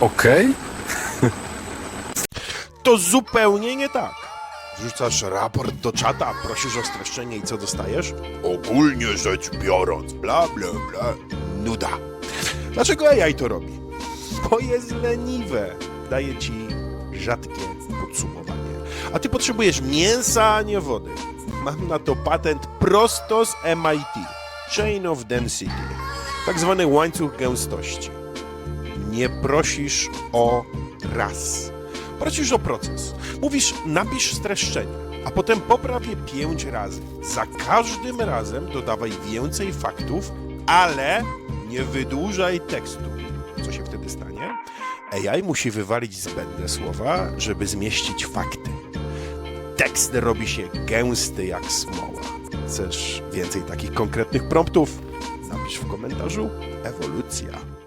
Okej? To zupełnie nie tak. Wrzucasz raport do czata, prosisz o streszczenie i co dostajesz? Ogólnie rzecz biorąc, bla bla bla, nuda. Dlaczego AI to robi? Bo jest leniwe. Daje ci rzadkie podsumowanie. A ty potrzebujesz mięsa, a nie wody. Mam na to patent prosto z MIT. Chain of Density. Tak zwany łańcuch gęstości. Nie prosisz o raz. Prosisz o proces. Mówisz, napisz streszczenie, a potem popraw je pięć razy. Za każdym razem dodawaj więcej faktów, ale nie wydłużaj tekstu. Co się wtedy stanie? AI musi wywalić zbędne słowa, żeby zmieścić fakty. Tekst robi się gęsty jak smoła. Chcesz więcej takich konkretnych promptów? Napisz w komentarzu ewolucja.